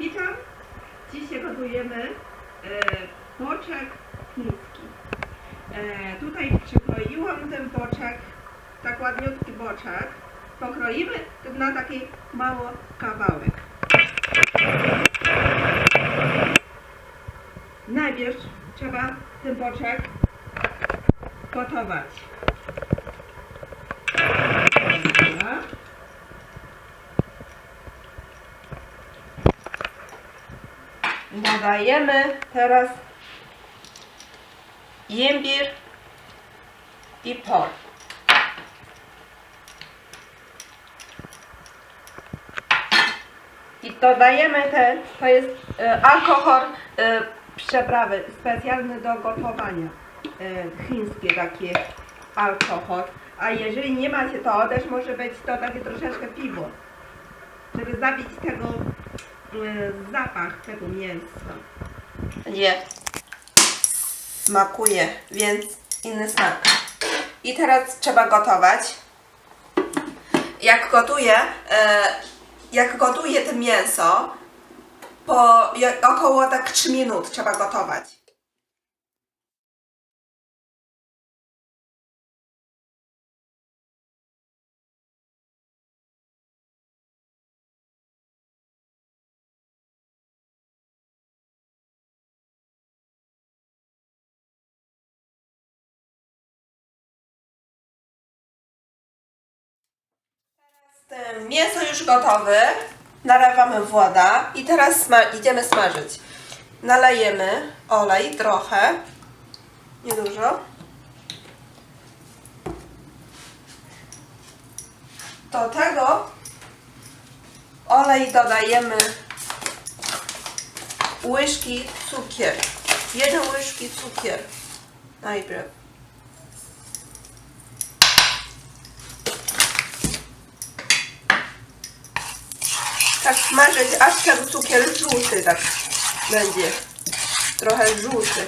Witam. Dzisiaj gotujemy e, boczek chiński. E, tutaj przykroiłam ten boczek, tak ładniutki boczek. Pokroimy na taki mały kawałek. Najpierw trzeba ten boczek gotować. Dodajemy teraz imbir i por. I dodajemy ten, to jest e, alkohol e, przeprawy, specjalny do gotowania. E, chińskie takie alkohol. A jeżeli nie macie to, też może być to takie troszeczkę piwo. Żeby zabić tego e, zapach tego mięsa. Nie. Smakuje, więc inny smak. I teraz trzeba gotować. Jak gotuję, e, jak gotuję to mięso, po około tak 3 minut trzeba gotować. Mięso już gotowe. Nalewamy woda i teraz idziemy smażyć. Nalejemy olej trochę. Niedużo. Do tego olej dodajemy łyżki cukier. Jedną łyżki cukier. Najpierw. Tak smażyć, aż ten cukier żółty tak będzie. Trochę żółty.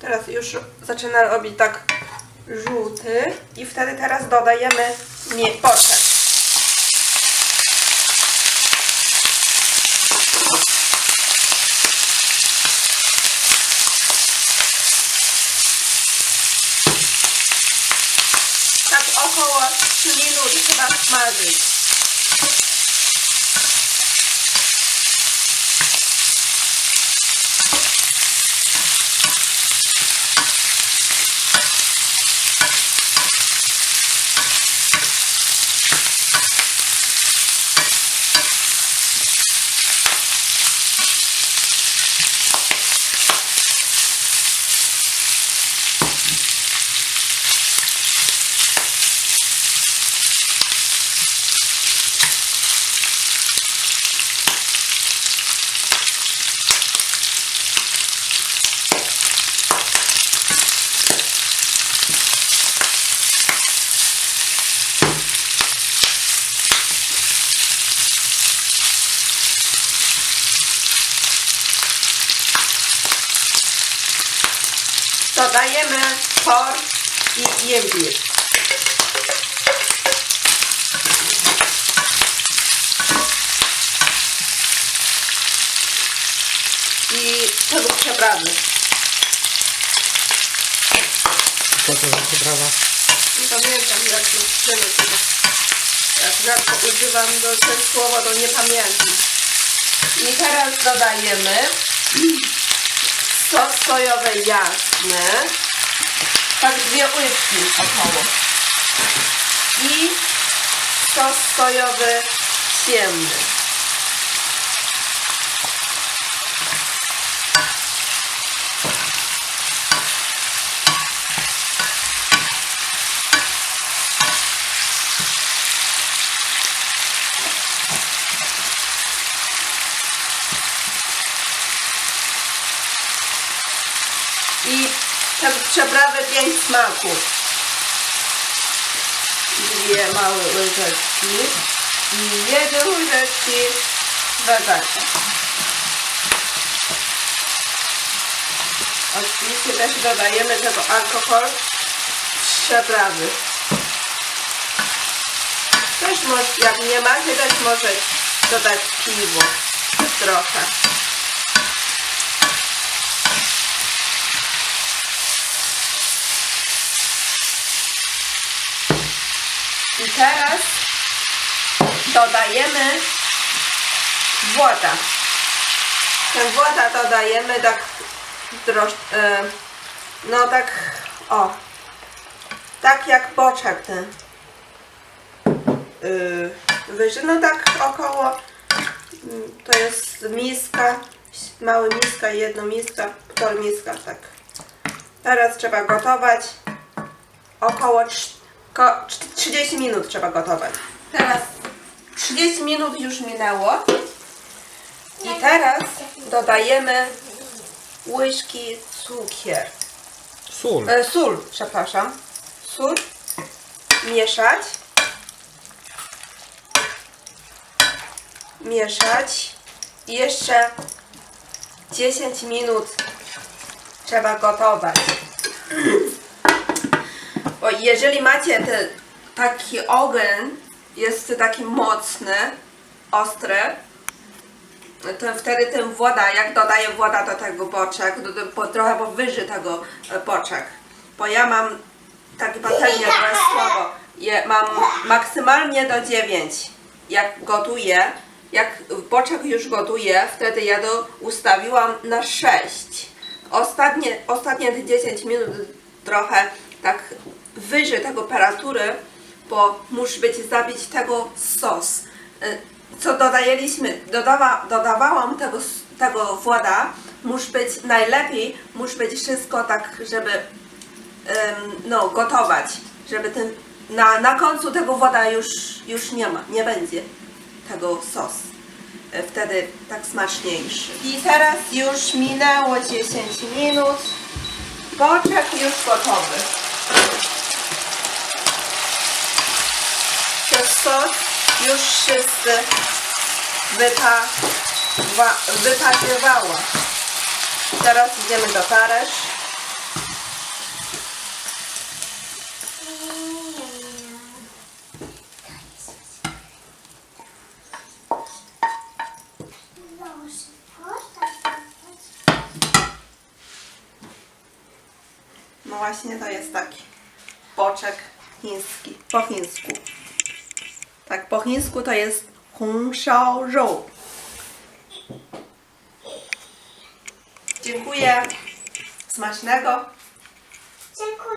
Teraz już zaczyna robić tak żółty i wtedy teraz dodajemy poczek. Tak około 3 minut trzeba smażyć. Dodajemy por i imbir. I tego przeprawy. Po co za przyprawa? Nie pamiętam jak to czynić. Jak rzadko używam do tego słowa, to nie pamiętam. I teraz dodajemy sos sojowy jasny. Tak dwie łyżki około. I sos sojowy ciemny. Przeprawy pięć smaków. Dwie małe łyżeczki i jedną łyżeczki bebeka. Oczywiście też dodajemy tego alkohol przeprawy. Też może, jak nie macie, też może dodać piwo trochę. Teraz dodajemy woda. Tę wodę dodajemy tak droż, e, no tak o tak jak boczek ten yy, wyżej, no tak około mm, to jest miska mała miska, jedna miska, półtora miska, tak teraz trzeba gotować około trz- ko- trz- 30 minut trzeba gotować teraz 30 minut już minęło i teraz dodajemy łyżki cukier Sól. E, sól, przepraszam. Sól. Mieszać. Mieszać. I jeszcze 10 minut trzeba gotować. Bo jeżeli macie taki ogień, jest taki mocny, ostry, to wtedy ten woda, jak dodaję woda do tego boczek, do, do, trochę powyżej tego e, boczek. Bo ja mam takie patelnie, to jest słabo. Je, mam maksymalnie do 9. Jak gotuję, jak boczek już gotuje, wtedy ja to ustawiłam na 6. Ostatnie, ostatnie te 10 minut trochę tak wyżej tego temperatury, bo musi być zabić tego sos. Y, Co dodajeliśmy, dodawa, dodawałam tego, tego woda, musi być najlepiej, musi być wszystko tak, żeby no, gotować, żeby ten, na, na końcu tego woda już, już nie ma, nie będzie tego sos. E, Wtedy tak smaczniejszy. I teraz już minęło 10 minut. Boczek już gotowy. Sos już wszyscy wypa, wa, wyparzywała. Teraz idziemy do talerz. No właśnie to jest taki boczek chiński, po chińsku. Tak, po chińsku to jest hong shao rou. Dziękuję. Smacznego. Dziękuję.